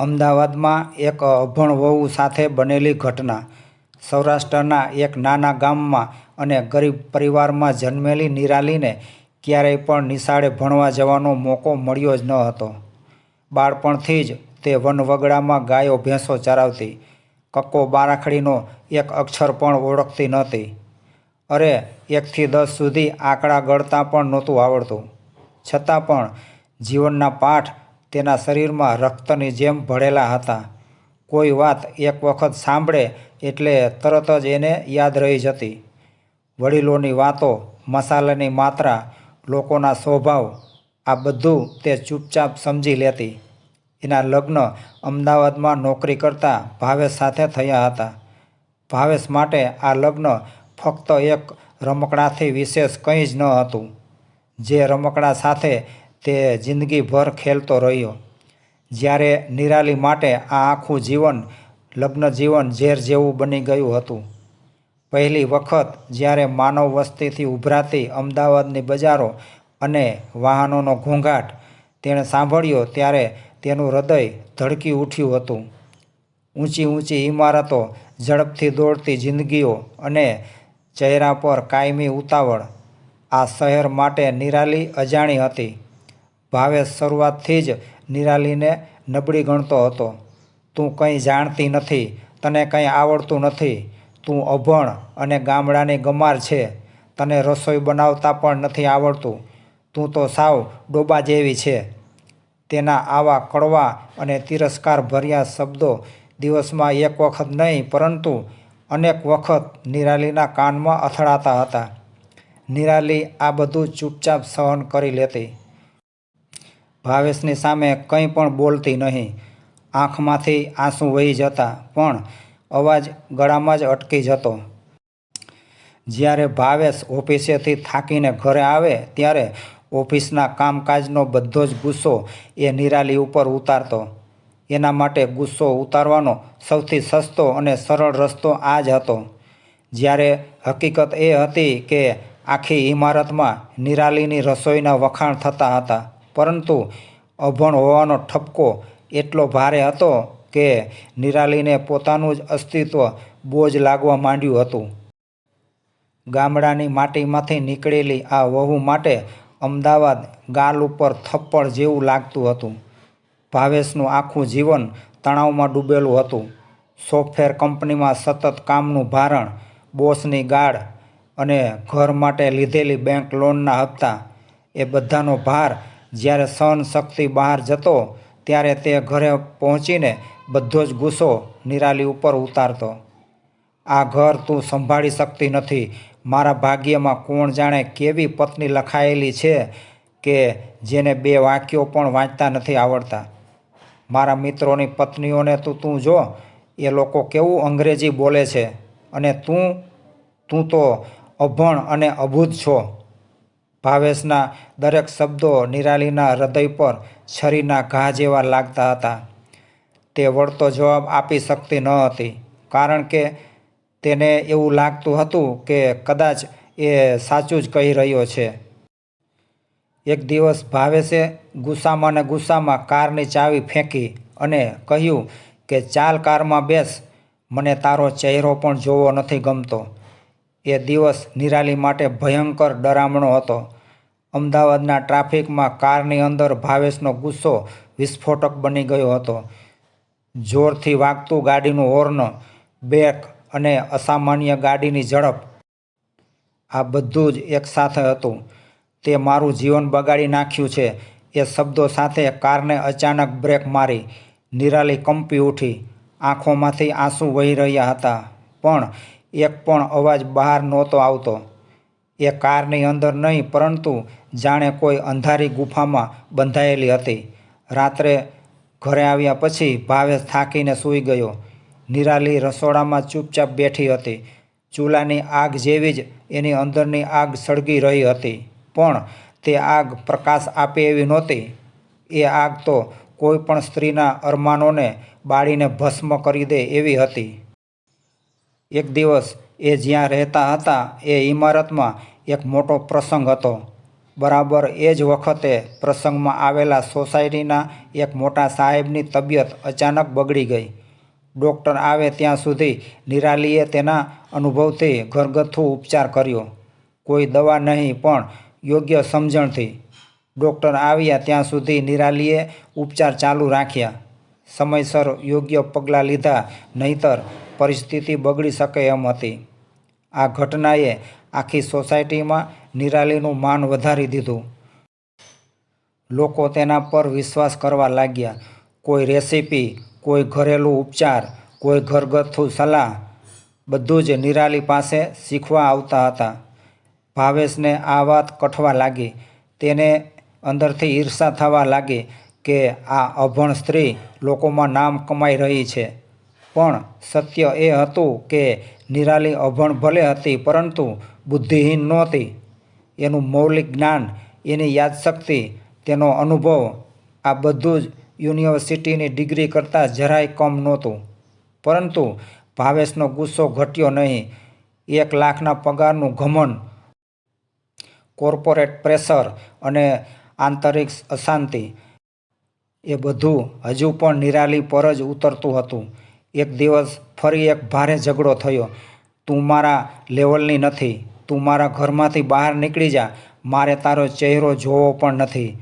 અમદાવાદમાં એક અભણ વહુ સાથે બનેલી ઘટના. સૌરાષ્ટ્રના એક નાના ગામમાં અને ગરીબ પરિવારમાં જન્મેલી નિરાલીને ક્યારેય પણ નિશાળે ભણવા જવાનો મોકો મળ્યો જ ન હતો. બાળપણથી જ તે વનવગડામાં ગાયો, ભેંસો ચરાવતી. કક્કો બારાખડીનો એક અક્ષર પણ ઓળખતી નહોતી. અરે, એકથી દસ સુધી આંકડા ગણતા પણ નહોતું આવડતું. છતાં પણ જીવનના પાઠ તેના શરીરમાં રક્તની જેમ ભળેલા હતા. કોઈ વાત એક વખત સાંભળે એટલે તરત જ એને યાદ રહી જતી. વડીલોની વાતો, મસાલાની માત્રા, લોકોના સ્વભાવ, આ બધું તે ચૂપચાપ સમજી લેતી. એના લગ્ન અમદાવાદમાં નોકરી કરતા ભાવેશ સાથે થયા હતા. ભાવેશ માટે આ લગ્ન ફક્ત એક રમકડાથી વિશેષ કંઈ જ ન હતું. જે રમકડા સાથે તે જિંદગીભર ખેલતો રહ્યો. જ્યારે નિરાલી માટે આ આખું જીવન લગ્ન જીવન ઝેર જેવું બની ગયું હતું. પહેલી વખત જ્યારે માનવ વસ્તીથી ઉભરાતી અમદાવાદની બજારો અને વાહનોનો ઘોંઘાટ તેણે સાંભળ્યો ત્યારે તેનું હૃદય ધડકી ઉઠ્યું હતું. ઊંચી ઊંચી ઇમારતો ઝડપથી દોડતી જિંદગીઓ અને ચહેરા પર કાયમી ઉતાવળ. આ શહેર માટે નિરાલી અજાણી હતી. ભાવેશ શરૂઆતથી જ નિરાલીને નબળી ગણતો હતો. તું કંઈ જાણતી નથી, તને કંઈ આવડતું નથી. તું અભણ અને ગામડાની ગમાર છે. તને રસોઈ બનાવતા પણ નથી આવડતું. તું તો સાવ ડોબા જેવી છે. તેના આવા કડવા અને તિરસ્કાર ભર્યા શબ્દો દિવસમાં એક વખત નહીં, પરંતુ અનેક વખત નિરાલીના કાનમાં અથડાતા હતા. નિરાલી આ બધું ચૂપચાપ સહન કરી લેતી. ભાવેશની સામે કંઈ પણ બોલતી નહીં. આંખમાંથી આંસુ વહી જતા, પણ અવાજ ગળામાં જ અટકી જતો. જ્યારે ભાવેશ ઓફિસેથી થાકીને ઘરે આવે, ત્યારે ઓફિસના કામકાજનો બધો જ ગુસ્સો એ નિરાલી ઉપર ઉતારતો. એના માટે ગુસ્સો ઉતારવાનો સૌથી સસ્તો અને સરળ રસ્તો આ જ હતો. જ્યારે હકીકત એ હતી કે આખી ઇમારતમાં નિરાલીની રસોઈના વખાણ થતા હતા. પરંતુ અભણ હોવાનો ઠપકો એટલો ભારે હતો કે નિરાલીને પોતાનું જ અસ્તિત્વ બોજ લાગવા માંડ્યું હતું. ગામડાની માટીમાંથી નીકળેલી આ વહુ માટે અમદાવાદ ગાલ ઉપર થપ્પડ જેવું લાગતું હતું. ભાવેશનું આખું જીવન તણાવમાં ડૂબેલું હતું. સોફ્ટવેર કંપનીમાં સતત કામનું ભારણ, બોસની ગાળ અને ઘર માટે લીધેલી બેંક લોનના હપ્તા, એ બધાનો ભાર જ્યારે સહન શક્તિ બહાર જતો, ત્યારે તે ઘરે પહોંચીને બધો જ ગુસ્સો નિરાલી ઉપર ઉતારતો. આ ઘર તું સંભાળી શકતી નથી. મારા ભાગ્યમાં કોણ જાણે કેવી પત્ની લખાયેલી છે કે જેને બે વાક્યો પણ વાંચતા નથી આવડતા. મારા મિત્રોની પત્નીઓને તું તું જો, એ લોકો કેવું અંગ્રેજી બોલે છે અને તું તું તો અભણ અને અભૂત છો. ભાવેશના દરેક શબ્દો નિરાલીના હૃદય પર છરીના ઘા જેવા લાગતા હતા. તે વળતો જવાબ આપી શકતી ન હતી, કારણ કે તેને એવું લાગતું હતું કે કદાચ એ સાચું જ કહી રહ્યો છે. એક દિવસ ભાવેશે ગુસ્સામાં ને ગુસ્સામાં કારની ચાવી ફેંકી અને કહ્યું કે, ચાલ કારમાં બેસ, મને તારો ચહેરો પણ જોવો નથી ગમતો. એ દિવસ નિરાલી માટે ભયંકર ડરામણો હતો. અમદાવાદના ટ્રાફિકમાં કારની અંદર ભાવેશનો ગુસ્સો વિસ્ફોટક બની ગયો હતો. જોરથી વાગતું ગાડીનું હોર્ન, બેક અને અસામાન્ય ગાડીની ઝડપ, આ બધું જ એકસાથે હતું. તે મારું જીવન બગાડી નાખ્યું છે. એ શબ્દો સાથે કારને અચાનક બ્રેક મારી. નિરાલી કંપી ઉઠી. આંખોમાંથી આંસુ વહી રહ્યા હતા. પણ એક પણ અવાજ બહાર નહોતો આવતો. એ કારની અંદર નહીં, પરંતુ જાણે કોઈ અંધારી ગુફામાં બંધાયેલી હતી. રાત્રે ઘરે આવ્યા પછી ભાવેશ થાકીને સૂઈ ગયો. નિરાલી રસોડામાં ચૂપચાપ બેઠી હતી. ચૂલાની આગ જેવી જ એની અંદરની આગ સળગી રહી હતી. પણ તે આગ પ્રકાશ આપે એવી નહોતી. એ આગ તો કોઈ પણ સ્ત્રીના અરમાનોને બાળીને ભસ્મ કરી દે એવી હતી. એક દિવસ એ જ્યાં રહેતા હતા એ ઇમારતમાં એક મોટો પ્રસંગ હતો. બરાબર એ જ વખતે પ્રસંગમાં આવેલા સોસાયટીના એક મોટા સાહેબની તબિયત અચાનક બગડી ગઈ. ડૉક્ટર આવે ત્યાં સુધી નિરાલીએ તેના અનુભવથી ઘરગથ્થુ ઉપચાર કર્યો. કોઈ દવા નહીં, પણ યોગ્ય સમજણથી. ડૉક્ટર આવ્યા ત્યાં સુધી નિરાલીએ ઉપચાર ચાલુ રાખ્યા. સમયસર યોગ્ય પગલાં લીધા, નહીતર પરિસ્થિતિ બગડી શકે એમ હતી. આ ઘટનાએ આખી સોસાયટીમાં નિરાલીનું માન વધારી દીધું. લોકો તેના પર વિશ્વાસ કરવા લાગ્યા. કોઈ રેસીપી, કોઈ ઘરેલું ઉપચાર, કોઈ ઘરગથ્થુ સલાહ, બધું જ નિરાલી પાસે શીખવા આવતા હતા. ભાવેશને આ વાત કઠવા લાગી. તેને અંદરથી ઈર્ષા થવા લાગી કે આ અભણ સ્ત્રી લોકોમાં નામ કમાઈ રહી છે. પણ સત્ય એ હતું કે નિરાલી અભણ ભલે હતી, પરંતુ બુદ્ધિહીન નહોતી. એનું મૌલિક જ્ઞાન, એની યાદશક્તિ, તેનો અનુભવ, આ બધું જ યુનિવર્સિટીની ડિગ્રી કરતાં જરાય કમ નહોતું. પરંતુ ભાવેશનો ગુસ્સો ઘટ્યો નહીં. એક લાખના પગારનું ઘમન કોર્પોરેટ પ્રેશર અને આંતરિક અશાંતિ, એ બધું હજુ પણ નિરાલી પર જ ઉતરતું હતું. એક દિવસ ફરી એક ભારે ઝઘડો થયો. તું મારા લેવલની નથી. તું મારા ઘરમાંથી બહાર નીકળી જા. મારે તારો ચહેરો જોવો પણ નથી.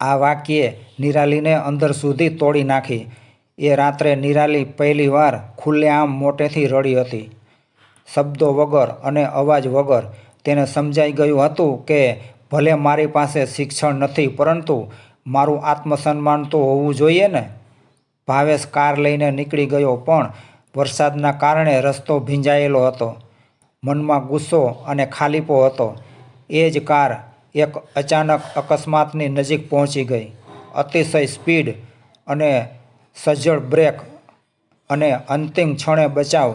આ વાક્યે નિરાલીને અંદર સુધી તોડી નાખી. એ રાત્રે નિરાલી પહેલીવાર ખુલ્લેઆમ મોટેથી રડી હતી. શબ્દો વગર અને અવાજ વગર તેને સમજાઈ ગયું હતું કે ભલે મારી પાસે શિક્ષણ નથી, પરંતુ મારું આત્મસન્માન તો હોવું જોઈએ ને? ભાવેશ કાર લઈને નીકળી ગયો, પણ વરસાદના કારણે રસ્તો ભીંજાયેલો હતો. મનમાં ગુસ્સો અને ખાલીપો હતો. એ જ કાર એક અચાનક અકસ્માતની નજીક પહોંચી ગઈ. અતિશય સ્પીડ અને સજ્જડ બ્રેક અને અંતિમ ક્ષણે બચાવ.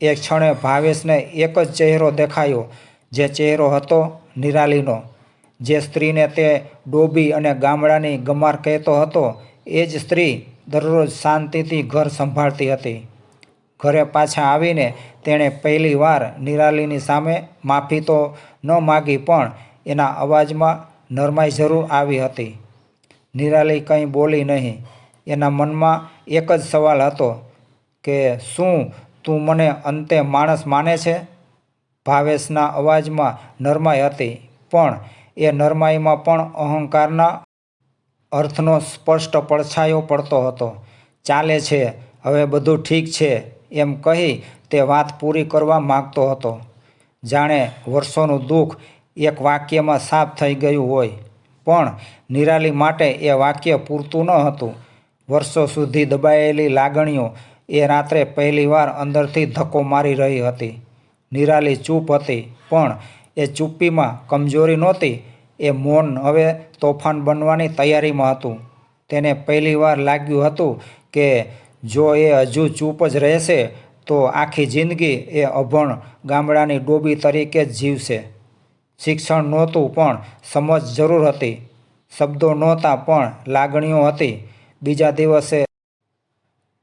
એ ક્ષણે ભાવેશને એક જ ચહેરો દેખાયો, જે ચહેરો હતો નિરાલીનો. જે સ્ત્રીને તે ડોબી અને ગામડાની ગમાર કહેતો હતો, એ જ સ્ત્રી દરરોજ શાંતિથી ઘર સંભાળતી હતી. ઘરે પાછા આવીને તેણે પહેલીવાર નિરાલીની સામે માફી તો ન માગી પણ એના અવાજમાં નરમાઈ જરૂર આવી હતી. નિરાલી કંઈ બોલી નહીં. એના મનમાં એક જ સવાલ હતો કે, શું તું મને અંતે માણસ માને છે? ભાવેશના અવાજમાં નરમાઈ હતી, પણ એ નરમાઈમાં પણ અહંકારના અર્થનો સ્પષ્ટ પડછાયો પડતો હતો. ચાલે છે, હવે બધું ઠીક છે, એમ કહી તે વાત પૂરી કરવા માગતો હતો. જાણે વર્ષોનું દુઃખ એક વાક્યમાં સાફ થઈ ગયું હોય. પણ નિરાલી માટે એ વાક્ય પૂરતું ન હતું. વર્ષો સુધી દબાયેલી લાગણીઓ એ રાત્રે પહેલીવાર અંદરથી ધક્કો મારી રહી હતી. નિરાલી ચૂપ હતી, પણ એ ચૂપ્પીમાં કમજોરી નહોતી. એ મૌન હવે તોફાન બનવાની તૈયારીમાં હતું. તેને પહેલીવાર લાગ્યું હતું કે જો એ હજુ ચૂપ જ રહેશે, તો આખી જિંદગી એ અભણ ગામડાની ડોબી તરીકે જ જીવશે. શિક્ષણ નહોતું, પણ સમજ જરૂર હતી. શબ્દો નહોતા, પણ લાગણીઓ હતી. બીજા દિવસે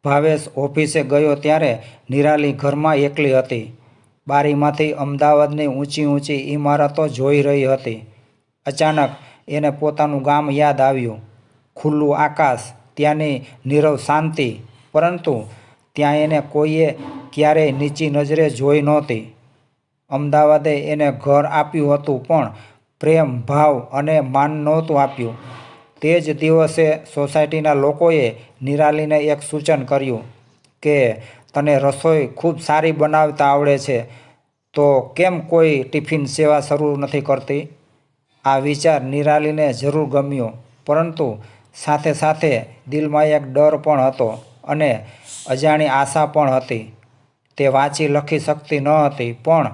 ભાવેશ ઓફિસે ગયો ત્યારે નિરાલી ઘરમાં એકલી હતી. બારીમાંથી અમદાવાદની ઊંચી ઊંચી ઇમારતો જોઈ રહી હતી. અચાનક એને પોતાનું ગામ યાદ આવ્યું. ખુલ્લું આકાશ, ત્યાંની નીરવ શાંતિ, પરંતુ ત્યાં એને કોઈએ ક્યારેય નીચી નજરે જોઈ નહોતી. અમદાવાદે એને ઘર આપ્યું હતું, પણ પ્રેમ, ભાવ અને માન નહોતું આપ્યું. તે જ દિવસે સોસાયટીના લોકોએ નિરાલીને એક સૂચન કર્યું કે તને રસોઈ ખૂબ સારી બનાવતા આવડે છે, તો કેમ કોઈ ટિફિન સેવા શરૂ નથી કરતી? આ વિચાર નિરાલીને જરૂર ગમ્યો, પરંતુ સાથે સાથે દિલમાં એક ડર પણ હતો અને અજાણી આશા પણ હતી. તે વાંચી લખી શકતી ન હતી, પણ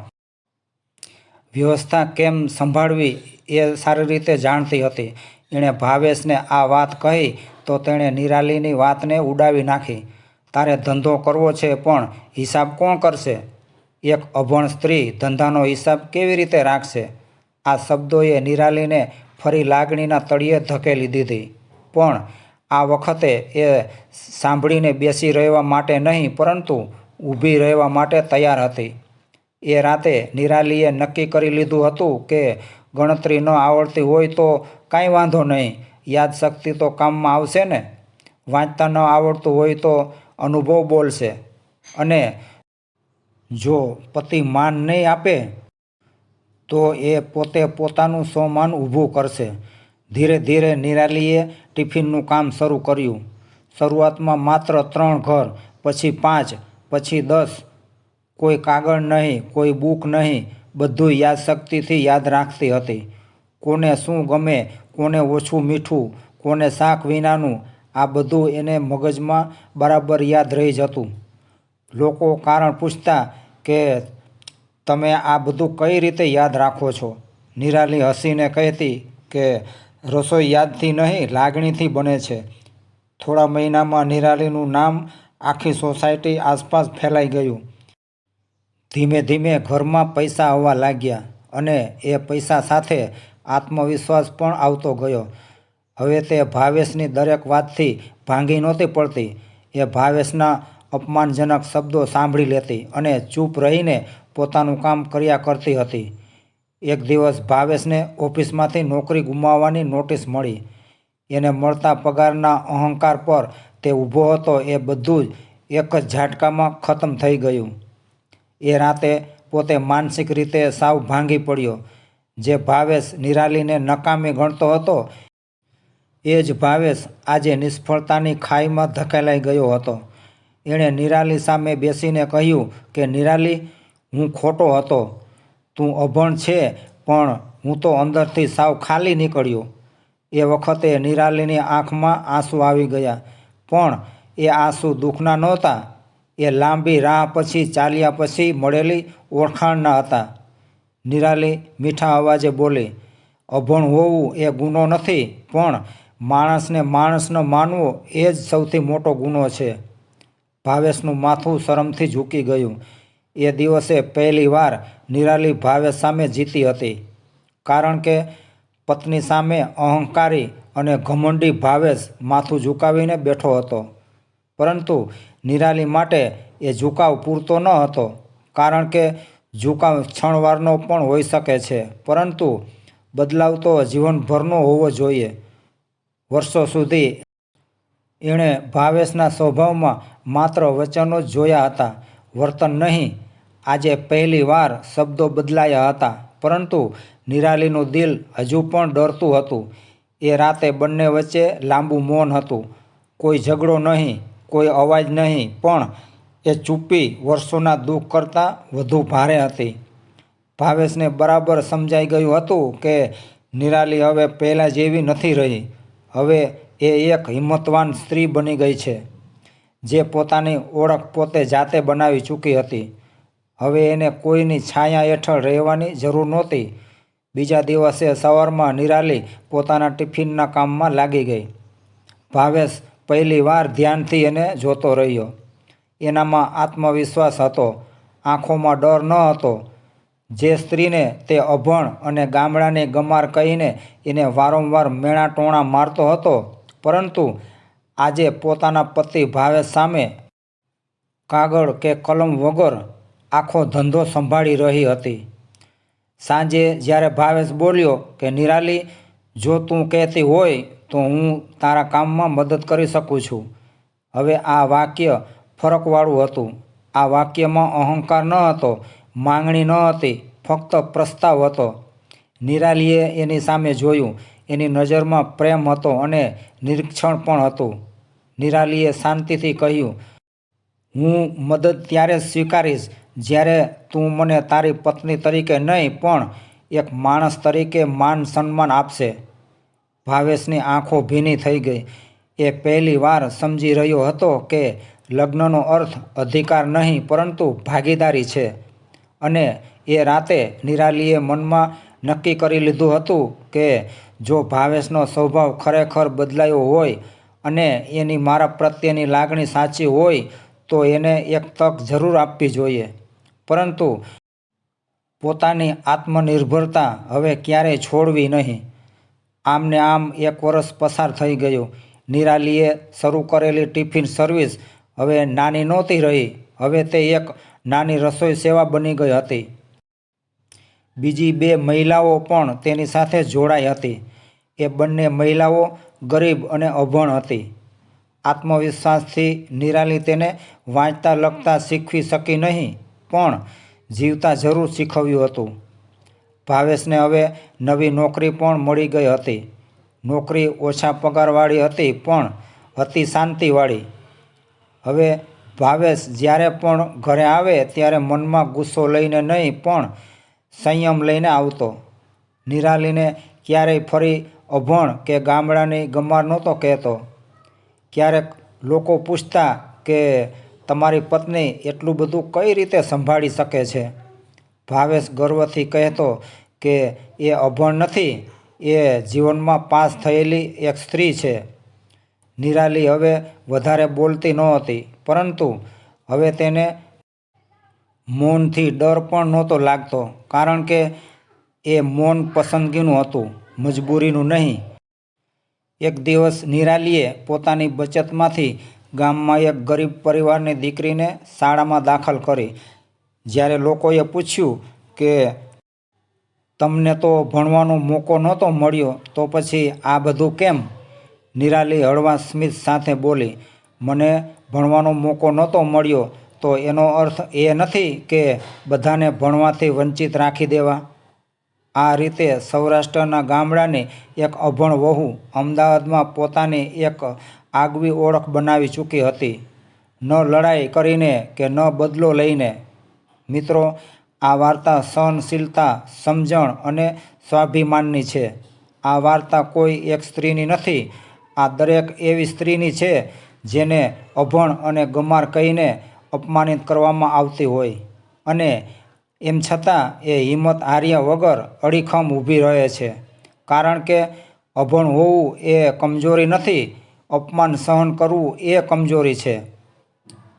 વ્યવસ્થા કેમ સંભાળવી એ સારી રીતે જાણતી હતી. એણે ભાવેશને આ વાત કહી તો તેણે નિરાલીની વાતને ઉડાવી નાખી. તારે ધંધો કરવો છે, પણ હિસાબ કોણ કરશે? એક અભણ સ્ત્રી ધંધાનો હિસાબ કેવી રીતે રાખશે? આ શબ્દોએ નિરાલીને ફરી લાગણીના તળિયે ધકેલી દીધી. પણ આ વખતે એ સાંભળીને બેસી રહેવા માટે નહીં, પરંતુ ઊભી રહેવા માટે તૈયાર હતી. એ રાતે નિરાલીએ નક્કી કરી લીધું હતું કે ગણતરી ન આવડતી હોય તો કાંઈ વાંધો નહીં, યાદશક્તિ તો કામમાં આવશે ને? વાંચતા ન આવડતું હોય તો અનુભવ બોલશે. અને જો પતિ માન નહીં આપે તો એ પોતે પોતાનું સોમાન ઊભું કરશે. ધીરે ધીરે નિરાલીએ ટિફિનનું કામ શરૂ કર્યું. શરૂઆતમાં માત્ર ત્રણ ઘર, પછી પાંચ, પછી દસ. કોઈ કાગળ નહીં, કોઈ બુક નહીં, બધું યાદશક્તિથી યાદ રાખતી હતી. કોને શું ગમે, કોને ઓછું મીઠું, કોને શાક વિનાનું, આ બધું એને મગજમાં બરાબર યાદ રહી જતું. લોકો કારણ પૂછતા કે તમે આ બધું કઈ રીતે યાદ રાખો છો? નિરાલી હસીને કહેતી કે, રસોઈ યાદથી નહીં, લાગણીથી બને છે. થોડા મહિનામાં નિરાલીનું નામ આખી સોસાયટી આસપાસ ફેલાઈ ગયું. ધીમે ધીમે ઘરમાં પૈસા આવવા લાગ્યા અને એ પૈસા સાથે આત્મવિશ્વાસ પણ આવતો ગયો. હવે તે ભાવેશની દરેક વાતથી ભાંગી નહોતી પડતી. એ ભાવેશના અપમાનજનક શબ્દો સાંભળી લેતી અને ચૂપ રહીને પોતાનું કામ કર્યા કરતી હતી. એક દિવસ ભાવેશને ઓફિસમાંથી નોકરી ગુમાવવાની નોટિસ મળી. એને મળતા પગારના અહંકાર પર તે ઊભો હતો, એ બધું જ એક જ ઝાટકામાં ખતમ થઈ ગયું. એ રાતે પોતે માનસિક રીતે સાવ ભાંગી પડ્યો. જે ભાવેશ નિરાલીને નકામી ગણતો હતો, એ જ ભાવેશ આજે નિષ્ફળતાની ખાઈમાં ધકેલાઈ ગયો હતો. એણે નિરાલી સામે બેસીને કહ્યું કે, નિરાલી હું ખોટો હતો. તું અભણ છે, પણ હું તો અંદરથી સાવ ખાલી નીકળ્યો. એ વખતે નિરાલીની આંખમાં આંસુ આવી ગયા, પણ એ આંસુ દુઃખના નહોતા. એ લાંબી રાહ પછી ચાલ્યા પછી મળેલી ઓળખાણના હતા. નિરાલી મીઠા અવાજે બોલી, અભણ હોવું એ ગુનો નથી, પણ માણસને માણસનો માનવો એ જ સૌથી મોટો ગુનો છે. ભાવેશનું માથું શરમથી ઝૂકી ગયું. એ દિવસે પહેલીવાર નિરાલી ભાવેશ સામે જીતી હતી. કારણ કે પત્ની સામે અહંકારી અને ઘમંડી ભાવેશ માથું ઝુકાવીને બેઠો હતો. પરંતુ નિરાલી માટે એ ઝુકાવ પૂરતો ન હતો. કારણ કે ઝુકાવ ક્ષણવારનો પણ હોઈ શકે છે. પરંતુ બદલાવ તો જીવનભરનો હોવો જોઈએ. વર્ષો સુધી એણે ભાવેશના સ્વભાવમાં માત્ર વચનો જ જોયા હતા. વર્તન નહીં આજે પહેલીવાર શબ્દો બદલાયા હતા, પરંતુ નિરાલીનું દિલ હજુ પણ ડરતું હતું. એ રાતે બંને વચ્ચે લાંબુ મૌન હતું. કોઈ ઝઘડો નહીં, કોઈ અવાજ નહીં, પણ એ ચૂપી વર્ષોના દુઃખ કરતાં વધુ ભારે હતી. ભાવેશને બરાબર સમજાઈ ગયું હતું કે નિરાલી હવે પહેલાં જેવી નથી રહી. હવે એ એક હિંમતવાન સ્ત્રી બની ગઈ છે, જે પોતાની ઓળખ પોતે જાતે બનાવી ચૂકી હતી. હવે એને કોઈની છાયા હેઠળ રહેવાની જરૂર નહોતી. બીજા દિવસે સવારમાં નિરાલી પોતાના ટિફિનના કામમાં લાગી ગઈ. ભાવેશ પહેલી વાર ધ્યાનથી એને જોતો રહ્યો. એનામાં આત્મવિશ્વાસ હતો. આંખોમાં ડર ન હતો. જે સ્ત્રીને તે અભણ અને ગામડાની ગમાર કહીને એને વારંવાર મેણા ટોણા મારતો હતો. પરંતુ આજે પોતાના પતિ ભાવેશ સામે કાગળ કે કલમ વગર આખો ધંધો સંભાળી રહી હતી. સાંજે જ્યારે ભાવેશ બોલ્યો કે, નિરાલી, જો તું કહેતી હોય તો હું તારા કામમાં મદદ કરી શકું છું. હવે આ વાક્ય ફરકવાળું હતું. આ વાક્યમાં અહંકાર ન હતો, માંગણી ન હતી, ફક્ત પ્રસ્તાવ હતો. નિરાલીએ એની સામે જોયું. એની નજરમાં પ્રેમ હતો અને નિરીક્ષણ પણ હતું. નિરાલીએ શાંતિથી કહ્યું, હું મદદ ત્યારે જ સ્વીકારીશ જ્યારે તું મને તારી પત્ની તરીકે નહીં, પણ એક માણસ તરીકે માન સન્માન આપશે. ભાવેશની આંખો ભીની થઈ ગઈ. એ પહેલી વાર સમજી રહ્યો હતો કે લગ્નનો અર્થ અધિકાર નહીં, પરંતુ ભાગીદારી છે. અને એ રાતે નિરાલીએ મનમાં નક્કી કરી લીધું હતું કે જો ભાવેશનો સ્વભાવ ખરેખર બદલાયો હોય અને એની મારા પ્રત્યેની લાગણી સાચી હોય, તો એને એક તક જરૂર આપવી જોઈએ. પરંતુ પોતાની આત્મનિર્ભરતા હવે ક્યારેય છોડવી નહીં. આમને આમ એક વર્ષ પસાર થઈ ગયું. નિરાલીએ શરૂ કરેલી ટિફિન સર્વિસ હવે નાની નહોતી રહી. હવે તે એક નાની રસોઈ સેવા બની ગઈ હતી. બીજી બે મહિલાઓ પણ તેની સાથે જોડાઈ હતી. એ બંને મહિલાઓ ગરીબ અને અભણ હતી. આત્મવિશ્વાસથી નિરાલી તેને વાંચતા લખતા શીખવી શકી નહીં. પણ જીવતા જરૂર શીખવ્યું હતું. ભાવેશને હવે નવી નોકરી પણ મળી ગઈ હતી. નોકરી ઓછા પગારવાળી હતી પણ અતિ શાંતિવાળી. હવે ભાવેશ જ્યારે પણ ઘરે આવે ત્યારે મનમાં ગુસ્સો લઈને નહીં પણ સંયમ લઈને આવતો. નિરાલીને ક્યારેય ફરી અભણ કે ગામડાની ગમાર નહોતો કહેતો. ક્યારેક લોકો પૂછતા કે તમારી પત્ની એટલું બધું કઈ રીતે સંભાળી શકે છે? ભાવેશ ગર્વથી કહેતો કે, એ અભણ નથી, એ જીવનમાં પાસ થયેલી એક સ્ત્રી છે. નિરાલી હવે વધારે બોલતી નહોતી, પરંતુ હવે તેને મૌનથી ડર પણ નહોતો લાગતો, કારણ કે એ મૌન પસંદગીનું હતું, મજબૂરીનું નહીં. એક દિવસ નિરાલીએ પોતાની બચતમાંથી ગામમાં એક ગરીબ પરિવારની દીકરીને શાળામાં દાખલ કરી. જ્યારે લોકોએ પૂછ્યું કે, તમને તો ભણવાનો મોકો નહોતો મળ્યો, તો પછી આ બધું કેમ? નિરાલી હળવા સ્મિત સાથે બોલી, મને ભણવાનો મોકો નહોતો મળ્યો, તો એનો અર્થ એ નથી કે બધાને ભણવાથી વંચિત રાખી દેવા. આ રીતે સૌરાષ્ટ્રના ગામડાની એક અભણ વહુ અમદાવાદમાં પોતાની એક આગવી ઓળખ બનાવી ચૂકી હતી. ન લડાઈ કરીને કે ન બદલો લઈને. મિત્રો, આ વાર્તા સહનશીલતા, સમજણ અને સ્વાભિમાનની છે. આ વાર્તા કોઈ એક સ્ત્રીની નથી. આ દરેક એવી સ્ત્રીની છે જેને અભણ અને ગમાર કહીને અપમાનિત કરવામાં આવતી હોય. અને એમ છતાં એ હિંમત હાર્યા વગર અડીખમ ઊભી રહે છે. કારણ કે અભણ હોવું એ કમજોરી નથી અપમાન સહન કરવું એ કમજોરી છે.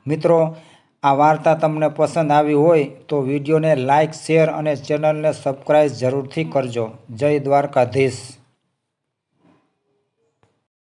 મિત્રો, આ વાર્તા તમને પસંદ આવી હોય તો વિડીયોને લાઇક શેર અને ચેનલને સબસ્ક્રાઈબ જરૂરથી કરજો. જય દ્વારકાધીશ.